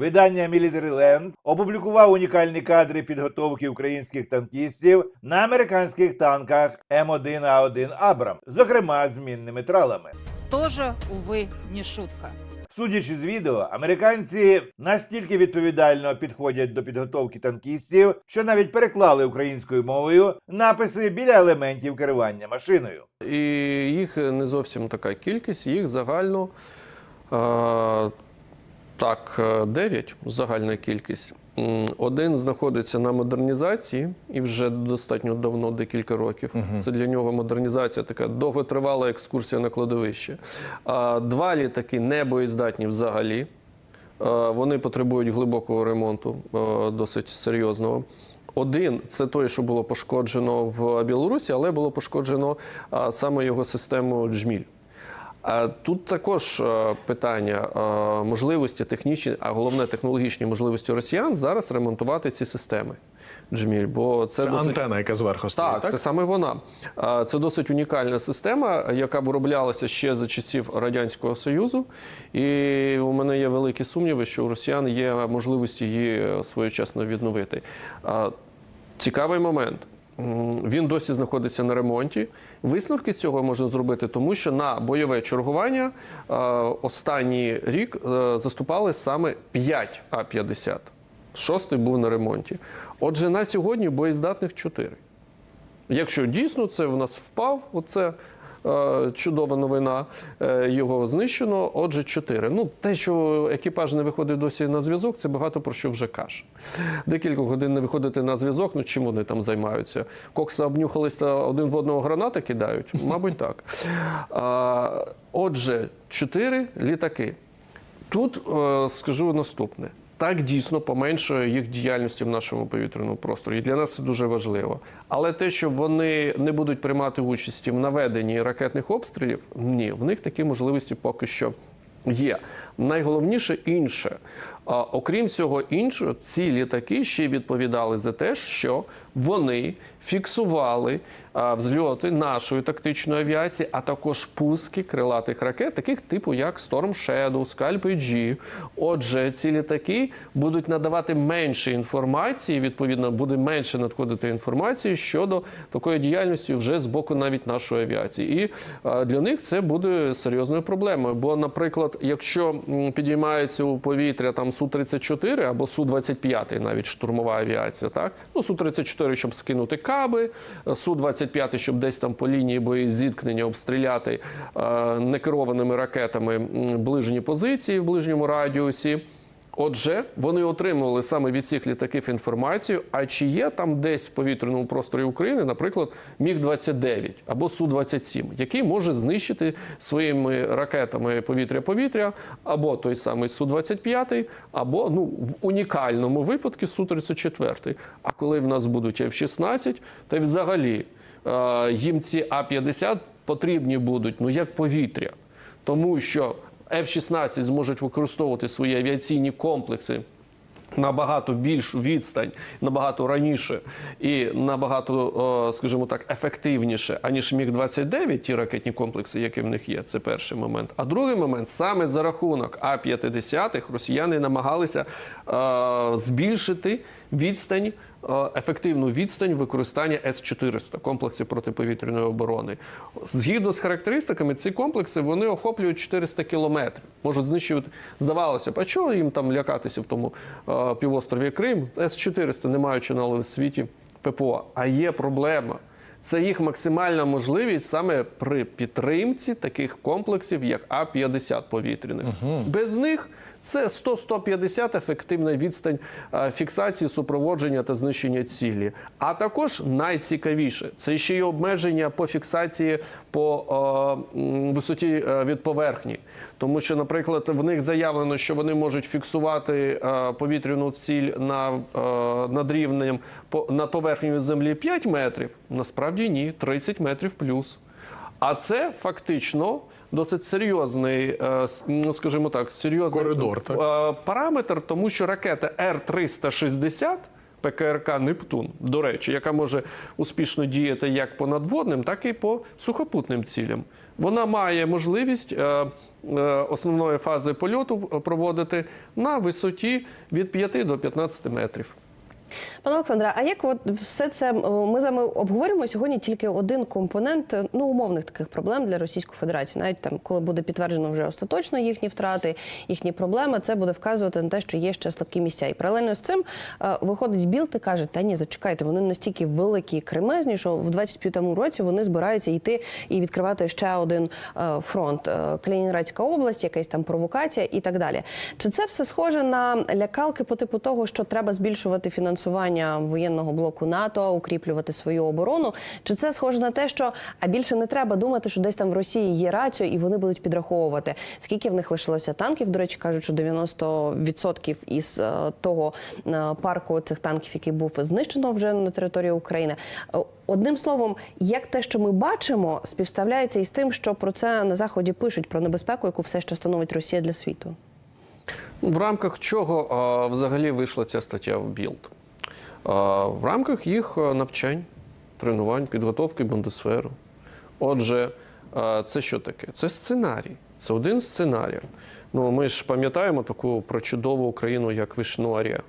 Видання Military Land опублікував унікальні кадри підготовки українських танкістів на американських танках М1А1 Абрам, зокрема з мінними тралами. Тоже, увы, не шутка. Судячи з відео, американці настільки відповідально підходять до підготовки танкістів, що навіть переклали українською мовою написи біля елементів керування машиною. І їх не зовсім така кількість, їх загально е, так, е, 9 загальна кількість. Один знаходиться на модернізації і вже достатньо давно, декілька років. Це для нього модернізація така довготривала екскурсія на кладовище. А Два літаки не боєздатні взагалі. Е, Вони потребують глибокого ремонту, е, досить серйозного. Один це той, що було пошкоджено в Білорусі, але було пошкоджено саме його систему джміль. А Тут також е, питання е, можливості технічні, а головне технологічні можливості росіян зараз ремонтувати ці системи джміль. Бо це, Це досить... антена, яка зверху стоїть. Так, Так, це саме вона. Це досить унікальна система, яка вироблялася ще за часів Радянського Союзу. І у мене є великі сумніви, що у росіян є можливості її е, своєчасно відновити. Цікавий момент. Він досі знаходиться на ремонті. Висновки з цього можна зробити, тому що на бойове чергування е, останній рік е, заступали саме 5 А-50. Шостий був на ремонті. Отже, на сьогодні боєздатних 4. Якщо дійсно це в нас впав, оце чудова новина, е, його знищено. Отже, 4. Ну, те, що екіпаж не виходить досі на зв'язок, це багато про що вже каже. Декілька годин не виходити на зв'язок, ну чим вони там займаються? Кокса обнюхались та один в одного граната кидають? Мабуть, так. Отже, 4 літаки. Тут е, скажу наступне. Так дійсно поменшує їх діяльності в нашому повітряному просторі. І для нас це дуже важливо. Але те, що вони не будуть приймати участі в наведенні ракетних обстрілів, ні, в них такі можливості поки що є. Найголовніше інше. А, окрім всього іншого, ці літаки ще відповідали за те, що вони фіксували взльоти нашої тактичної авіації, а також пуски крилатих ракет, таких типу як Storm Shadow, Scalp G. Отже, ці літаки будуть надавати менше інформації. Відповідно, буде менше надходити інформації щодо такої діяльності вже з боку навіть нашої авіації. І для них це буде серйозною проблемою. Бо, наприклад, якщо підіймається у повітря там су 34 або су 25 навіть штурмова авіація, так ну су 34 щоб скинути каби, су 25 щоб десь там по лінії боєзіткнення обстріляти е, некерованими ракетами ближні позиції в ближньому радіусі. Отже, вони отримували саме від цих літаків інформацію, а чи є там десь в повітряному просторі України, наприклад, Міг-29 або Су-27, який може знищити своїми ракетами повітря-повітря, або той самий Су-25, або ну, в унікальному випадку Су-34. А коли в нас будуть F-16, то й взагалі їм ці А-50 потрібні будуть ну як повітря, тому що F-16 зможуть використовувати свої авіаційні комплекси набагато більшу відстань, набагато раніше і набагато, е, скажімо так, ефективніше, аніж Міг-29, ті ракетні комплекси, які в них є. Це перший момент. А другий момент саме за рахунок А-50 росіяни намагалися е, збільшити відстань. е, Ефективну відстань використання С-400 комплексів протиповітряної оборони. Згідно з характеристиками, ці комплекси вони охоплюють 400 кілометрів. Можуть знищувати. Здавалося б, а чого їм там лякатися в тому е, півострові Крим? С-400 не маючи на в світі ППО. А є проблема. Це їх максимальна можливість саме при підтримці таких комплексів, як А-50 повітряних. Без них це 100-150 ефективна відстань е, фіксації, супроводження та знищення цілі. А також найцікавіше це ще й обмеження по фіксації по е, висоті е, від поверхні. Тому що, наприклад, в них заявлено, що вони можуть фіксувати е, повітряну ціль на, е, над рівнем над поверхнею землі 5 метрів. Насправді ні, 30 метрів плюс. А це фактично досить серйозний, е, ну скажімо так, серйозний Коридор, так? е, параметр, тому що ракета Р-360 ПКРК Нептун, до речі, яка може успішно діяти як по надводним, так і по сухопутним цілям. Вона має можливість е, основної фази польоту проводити на висоті від 5 до 15 метрів. Пане Олександре, а як от все це ми з вами обговорюємо сьогодні тільки один компонент е, ну умовних таких проблем для Російської Федерації, навіть там, коли буде підтверджено вже остаточно їхні втрати, їхні проблеми, це буде вказувати на те, що є ще слабкі місця. І паралельно з цим е, виходить Білд і каже: та ні, зачекайте, вони настільки великі і кремезні, що в 25-му році вони збираються йти і відкривати ще один е, фронт. Е, Калінінградська область, якась там провокація і так далі. Чи це все схоже на лякалки по типу того, що треба збільшувати фінансування воєнного блоку НАТО, укріплювати свою оборону? Чи це схоже на те, що а більше не треба думати, що десь там в Росії є рацію, і вони будуть підраховувати, скільки в них лишилося танків? До речі, кажуть, що 90% із е, того е, парку цих танків, який був знищено вже на території України. Е, Одним словом, як те, що ми бачимо, співставляється із тим, що про це на заході пишуть про небезпеку, яку все ще становить Росія для світу. В рамках чого а, взагалі вийшла ця стаття в Білд? В рамках їх навчань, тренувань, підготовки Бундесферу. Отже, це що таке? Це сценарій. Це один з сценаріїв. Ну, ми ж пам'ятаємо таку прочудову Україну, як Вишнуарія,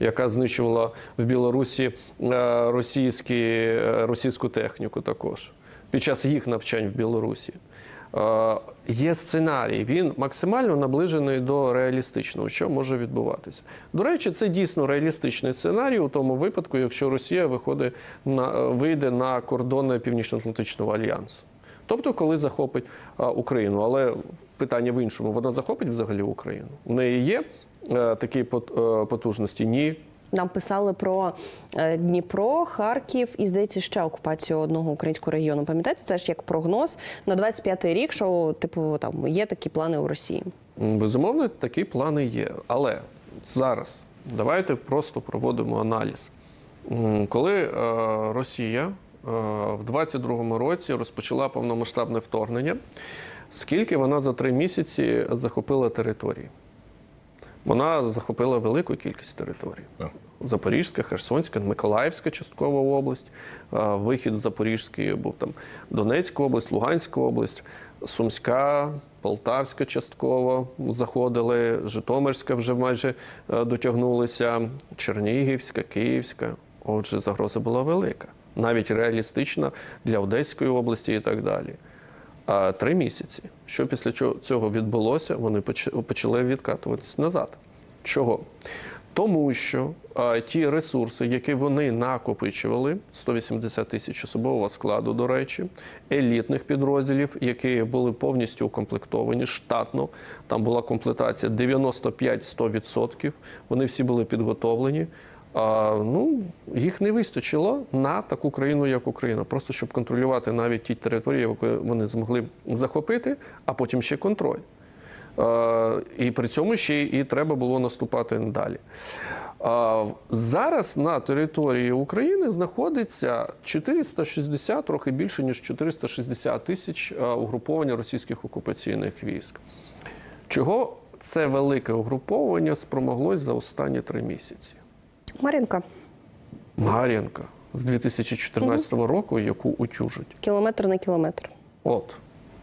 яка знищувала в Білорусі е, російські, е, російську техніку також під час їх навчань в Білорусі. Е, Є сценарій, він максимально наближений до реалістичного, що може відбуватися. До речі, це дійсно реалістичний сценарій у тому випадку, якщо Росія виходить на е, вийде на кордони Північно-Атлантичного альянсу. Тобто, коли захопить а, Україну, але питання в іншому: вона захопить взагалі Україну. У неї є е, такі пот- е, потужності? Ні. Нам писали про е, Дніпро, Харків і здається ще окупацію одного українського регіону. Пам'ятаєте теж як прогноз на 25-й рік, що типу там є такі плани у Росії. Безумовно, такі плани є. Але зараз давайте просто проводимо аналіз. Коли е, Росія е, в 22-му році розпочала повномасштабне вторгнення, скільки вона за три місяці захопила території? Вона захопила велику кількість територій. Запорізька, Херсонська, Миколаївська часткова область, вихід з Запорізької був там Донецька область, Луганська область, Сумська, Полтавська частково заходили, Житомирська вже майже е, дотягнулися, Чернігівська, Київська. Отже, загроза була велика, навіть реалістична для Одеської області і так далі. Три місяці. Що після цього відбулося, вони почали відкатуватися назад. Чого? Тому що а, ті ресурси, які вони накопичували, 180 тисяч особового складу, до речі, елітних підрозділів, які були повністю укомплектовані штатно. Там була комплектація 95-100%. Вони всі були підготовлені. Ну, їх не вистачило на таку країну, як Україна, просто щоб контролювати навіть ті території, які вони змогли захопити, а потім ще контроль. І при цьому ще і треба було наступати далі. Зараз на території України знаходиться 460, трохи більше ніж 460 тисяч угруповання російських окупаційних військ. Чого це велике угруповання спромоглось за останні три місяці? Марінка, Мар'їнка з 2014 року, яку утюжать. кілометр на кілометр. От.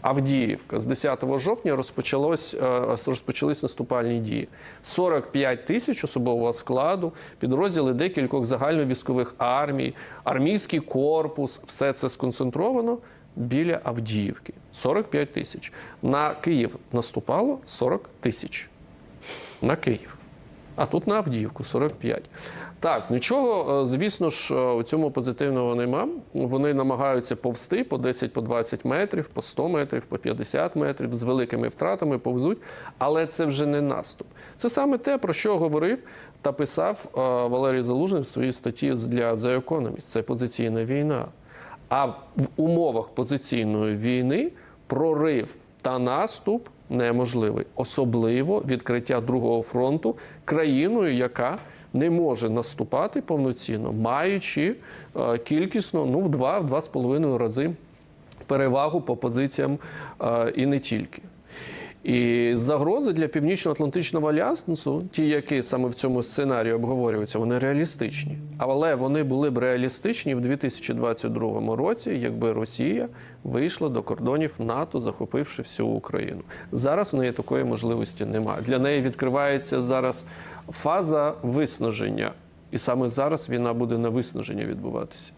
Авдіївка з 10 жовтня розпочалось, е, розпочались наступальні дії. 45 тисяч особового складу, підрозділи декількох загальновійськових армій, армійський корпус, все це сконцентровано біля Авдіївки. 45 тисяч. На Київ наступало 40 тисяч. На Київ. А тут на Авдіївку 45. Так, нічого, е, звісно ж, е, у цьому позитивного нема. Вони намагаються повсти по 10, по 20 метрів, по 100 метрів, по 50 метрів з великими втратами повзуть, але це вже не наступ. Це саме те, про що говорив та писав е, Валерій Залужний в своїй статті для The Economist. Це позиційна війна. А в умовах позиційної війни прорив та наступ неможливий, особливо відкриття другого фронту країною, яка не може наступати повноцінно, маючи е, кількісно ну в два, в два з половиною рази перевагу по позиціям е, і не тільки. І загрози для Північно-Атлантичного альянсу, ті, які саме в цьому сценарії обговорюються, вони реалістичні. Але вони були б реалістичні в 2022 році, якби Росія вийшла до кордонів НАТО, захопивши всю Україну. Зараз у неї такої можливості немає. Для неї відкривається зараз фаза виснаження. І саме зараз війна буде на виснаження відбуватися.